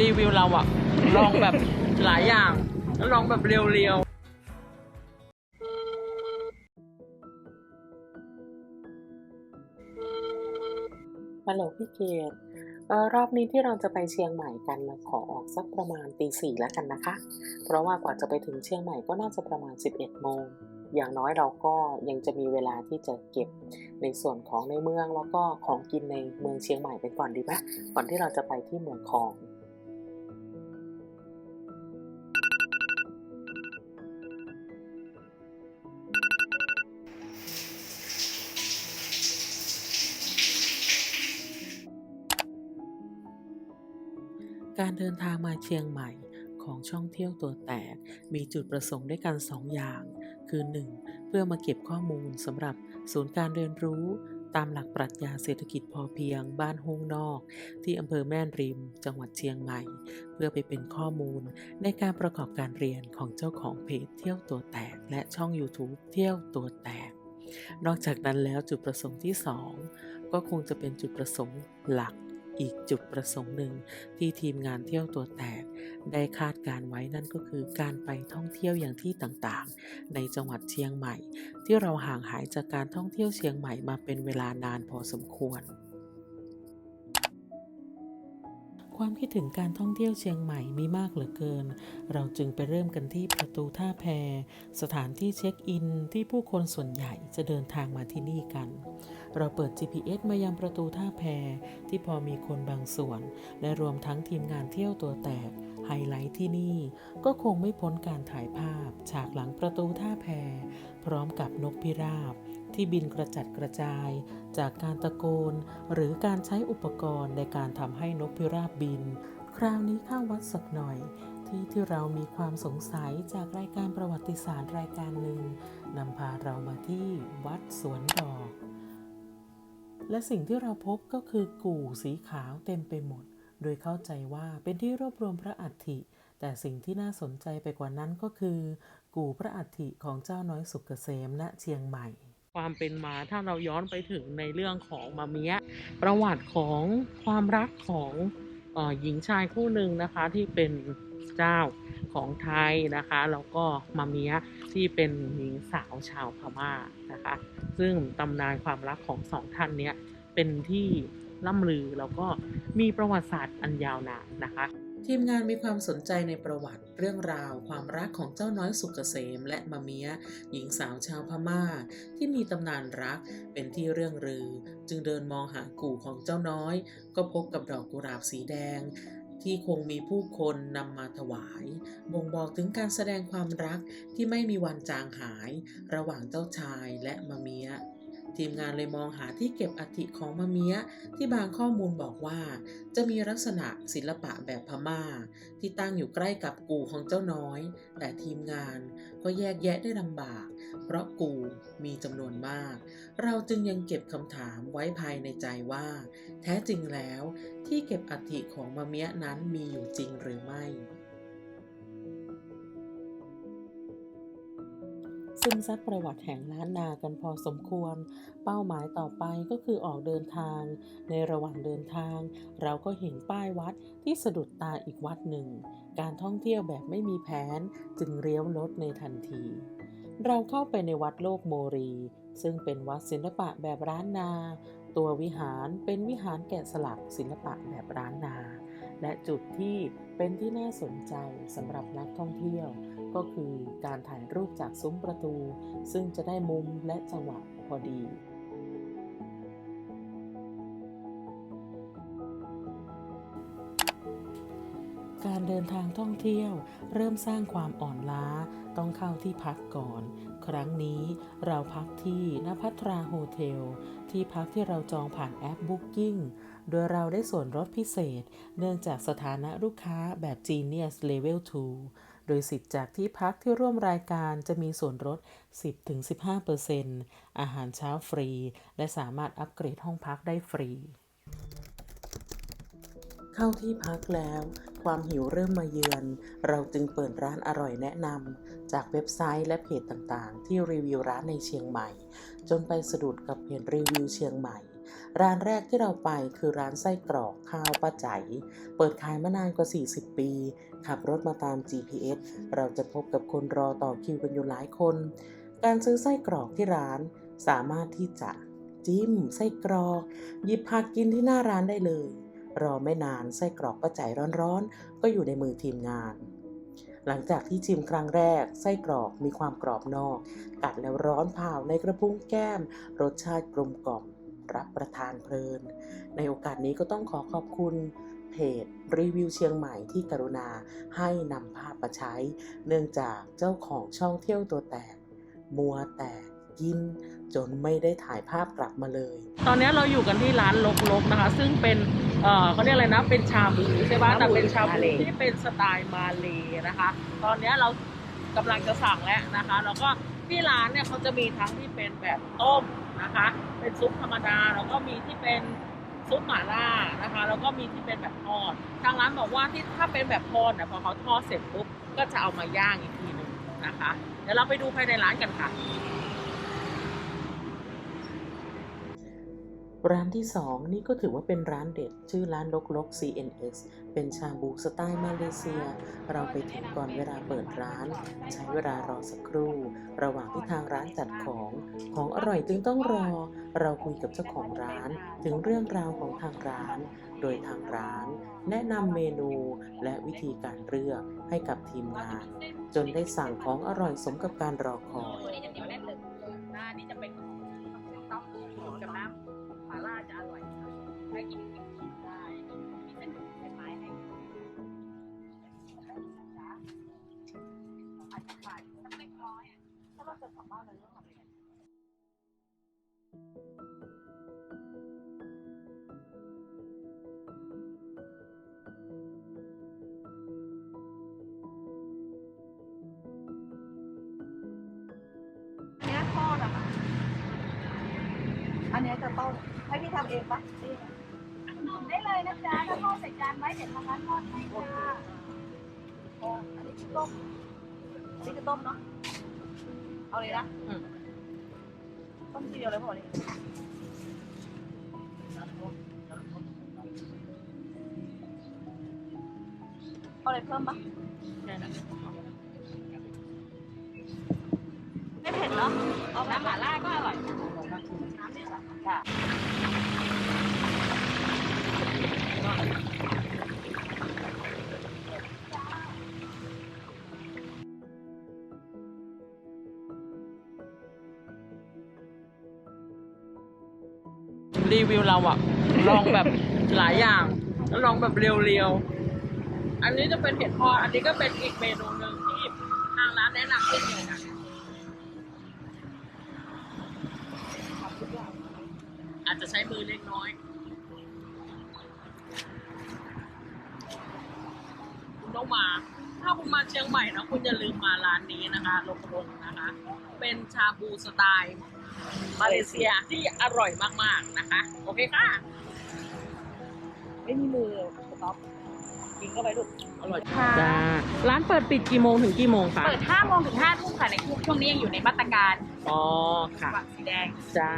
รีวิวเราอะลองแบบหลายอย่าง แล้วลองแบบเรียวๆฮัลโหลพี่เกดรอบนี้ที่เราจะไปเชียงใหม่กันเราขอออกสักประมาณตีสี่แล้วกันนะคะ เพราะว่ากว่าจะไปถึงเชียงใหม่ก็น่าจะประมาณ 11โมงอย่างน้อยเราก็ยังจะมีเวลาที่จะเก็บในส่วนของในเมืองแล้วก็ของกินในเมืองเชียงใหม่เป็นก่อนดีไหมก่อนที่เราจะไปที่เมืองคอง การเดินทางมาเชียงใหม่ของช่องเที่ยวตัวแตก มีจุดประสงค์ด้วยกัน 2 อย่าง คือ 1. เพื่อมาเก็บข้อมูลสำหรับศูนย์การเรียนรู้ตามหลักปรัชญาเศรษฐกิจพอเพียงบ้านฮงนอก ที่อำเภอแม่ริม จังหวัดเชียงใหม่ เพื่อไปเป็นข้อมูลในการประกอบการเรียนของเจ้าของเพจเที่ยวตัวแตก และช่อง YouTube เที่ยวตัวแตก นอกจากนั้นแล้วจุดประสงค์ที่ 2 ก็คงจะเป็นจุดประสงค์หลัก อีกจุดประสงค์หนึ่งที่ทีมงานเที่ยวตัวแตก ได้คาดการไว้นั่นก็คือการไปท่องเที่ยวอย่างที่ต่างๆ ในจังหวัดเชียงใหม่ ที่เราห่างหายจากการท่องเที่ยวเชียงใหม่มาเป็นเวลานานพอสมควร ความคิดถึงการท่องเที่ยวเชียงใหม่มีมากเหลือเกิน เราจึงไปเริ่มกันที่ประตูท่าแพ สถานที่เช็คอินที่ผู้คนส่วนใหญ่จะเดินทางมาที่นี่กัน เราเปิด GPS มายังประตูท่าแพ ที่พอมีคนบางส่วน และรวมทั้งทีมงานเที่ยวตัวแตกไฮไลท์ที่นี่ก็คงไม่พ้นการถ่ายภาพ ฉากหลังประตูท่าแพ พร้อมกับนกพิราบ ที่บินกระจัดกระจาย จากการตะโกน หรือการใช้อุปกรณ์ในการทำให้นกพิราบบิน คราวนี้เข้าวัดสักหน่อย ที่ที่เรามีความสงสัยจากรายการประวัติศาสตร์รายการหนึ่งนำพาเรามาที่วัดสวนดอก และสิ่งที่เราพบก็คือกู่สีขาวเต็มไปหมด โดยเข้าใจว่าเป็นที่รวบรวมพระอัฐิแต่สิ่งที่น่าสนใจไปกว่านั้นก็คือ กู่พระอัฐิของเจ้าน้อยสุกเกษมณเชียงใหม่ ความเป็นมา ถ้าเราย้อนไปถึงในเรื่องของมาเมียประวัติของความรักของออหญิงชายคู่หนึ่งนะคะที่เป็นเจ้าของไทยนะคะแล้วก็มาเมียที่เป็นหญิงสาวชาวพม่านะคะ ซึ่งตำนานความรักของสองท่านเนี้ยเป็นที่ล่ำลือแล้วก็มีประวัติศาสตร์อันยาวนานนะคะ ทีมงานมีความสนใจในประวัติเรื่องราวความรักของเจ้าน้อยสุกเกษมและมาเมียหญิงสาวชาวพม่า ที่มีตำนานรักเป็นที่เรื่องลือ จึงเดินมองหากู่ของเจ้าน้อย ก็พบกับดอกกุหลาบสีแดง ที่คงมีผู้คนนำมาถวาย บ่งบอกถึงการแสดงความรักที่ไม่มีวันจางหาย ระหว่างเจ้าชายและมาเมีย ทีมงานเลยมองหาที่เก็บอัฐิของมาเมียที่บางข้อมูลบอกว่า จะมีลักษณะศิลปะแบบพม่า ที่ตั้งอยู่ใกล้กับกูของเจ้าน้อย แต่ทีมงานก็แยกแยะได้ลำบาก เพราะกูมีจำนวนมาก เราจึงยังเก็บคำถามไว้ภายในใจว่า แท้จริงแล้วที่เก็บอัฐิของมาเมียนั้นมีอยู่จริงหรือไม่ ซึมซับประวัติแห่งล้านนากันพอสมควร เป้าหมายต่อไปก็คือออกเดินทาง ในระหว่างเดินทาง เราก็เห็นป้ายวัดที่สะดุดตาอีกวัดหนึ่ง การท่องเที่ยวแบบไม่มีแผนจึงเลี้ยวรถในทันที เราเข้าไปในวัดโลกโมรี ซึ่งเป็นวัดศิลปะแบบร้านนา ตัววิหารเป็นวิหารแกะสลักศิลปะแบบร้านนา และจุดที่เป็นที่น่าสนใจสำหรับนักท่องเที่ยว ก็คือการถ่ายรูปจากซุ้มประตู ซึ่งจะได้มุมและจังหวะพอดี การเดินทางท่องเที่ยว เริ่มสร้างความอ่อนล้าต้องเข้าที่พักก่อน ครั้งนี้เราพักที่นภัทราโฮเทล ที่พักที่เราจองผ่านแอป Booking โดยเราได้ส่วนลดพิเศษ เนื่องจากสถานะลูกค้าแบบ Genius Level 2 โดยสิทธิ์จากที่พักที่ร่วมรายการจะมีส่วนลด 10-15%อาหารเช้าฟรี และสามารถอัปเกรดห้องพักได้ฟรี เข้าที่พักแล้ว ความหิวเริ่มมาเยือน เราจึงเปิดร้านอร่อยแนะนำจากเว็บไซต์และเพจต่างๆ ที่รีวิวร้านในเชียงใหม่ จนไปสะดุดกับเพจรีวิวเชียงใหม่ ร้านแรกที่เราไปคือร้านไส้กรอกข้าวป้าใจเปิดขายมานานกว่า 40 ปี ขับรถมาตาม GPS เราจะพบกับคนรอต่อคิวกันอยู่หลายคน การซื้อไส้กรอกที่ร้านสามารถที่จะจิ้มไส้กรอก หยิบผักกินที่หน้าร้านได้เลย รอไม่นานไส้กรอกป้าใจร้อนๆ ก็อยู่ในมือทีมงานหลังจากที่ชิมครั้งแรก ไส้กรอกมีความกรอบนอก กัดแล้วร้อนเผาในกระพุ้งแก้ม รสชาติกลมกล่อม รับประทานเพลิน ในโอกาสนี้ก็ต้องขอขอบคุณเพจรีวิวเชียงใหม่ที่กรุณาให้นำภาพมาใช้ เนื่องจากเจ้าของช่องเที่ยวตัวแตก มัวแต่กินจนไม่ได้ถ่ายภาพกลับมาเลย ตอนนี้เราอยู่กันที่ร้านลกๆนะคะ ซึ่งเป็นเอ่อเขาเรียกอะไรนะ เป็นชาบูใช่ปะแต่เป็นชาบูที่เป็นสไตล์มาเลยนะคะ ตอนนี้เรากำลังจะสั่งแล้วนะคะ แล้วก็ที่ร้านเนี่ยเขาจะมีทั้งที่เป็นแบบต้ม นะคะ เป็นซุปธรรมดาแล้วก็มีที่เป็นซุปหม่าล่านะคะแล้วก็มีที่เป็นแบบทอดทางร้านบอกว่าที่ถ้าเป็นแบบทอดเนี่ยพอเขาทอดเสร็จปุ๊บก็จะเอามาย่างอีกทีหนึ่งนะคะ เดี๋ยวเราไปดูภายในร้านกันค่ะ ร้านที่ 2 นี่ก็ถือว่าเป็นร้านเด็ด ชื่อร้านลกลก CNX เป็นชาบูสไตล์มาเลเซีย เราไปถึงก่อนเวลาเปิดร้าน ใช้เวลารอสักครู่ ระหว่างที่ทางร้านจัดของ ของอร่อยจึงต้องรอ เราคุยกับเจ้าของร้าน ถึงเรื่องราวของทางร้าน โดยทางร้าน แนะนำเมนูและวิธีการเลือกให้กับทีมงาน จนได้สั่งของอร่อยสมกับการรอคอย เองปะนี่ได้เลยนะจ๊ะถ้าทอดใส่จานไว้เดี๋ยวทางร้านทอดให้ค่ะอ๋ออันนี้คือต้มอันนี้คือต้มเนาะ เอาเลยนะต้มทีเดียวเลยพอเลยเอาอะไรเพิ่มปะไม่เผ็ดเนาะเอาน้ำหม่าล่าก็อร่อย น้ำนี่เหรอค่ะ รีวิวเราอะลองแบบหลายอย่าง แล้วลองแบบเรียวๆ อันนี้จะเป็นเห็ดทออันนี้ก็เป็นอีกเมนูหนึ่งที่ทางร้านแนะนำเช่นเดียวกันอาจจะใช้มือเล็กน้อย ต้องมา ถ้าคุณมาเชียงใหม่นะคุณอย่าลืมมาร้านนี้นะคะลงลงนะคะ เป็นชาบูสไตล์มาเลเซียที่อร่อยมากๆนะคะ โอเคค่ะ ไม่มีมือสต๊อปกินเข้าไปลูกอร่อยค่ะจ้าร้านเปิดปิดกี่โมงถึงกี่โมงคะเปิด5โมงถึง5ทุ่มค่ะในช่วงนี้ยังอยู่ในมาตรการอ๋อค่ะฝั่งสีแดงจ้า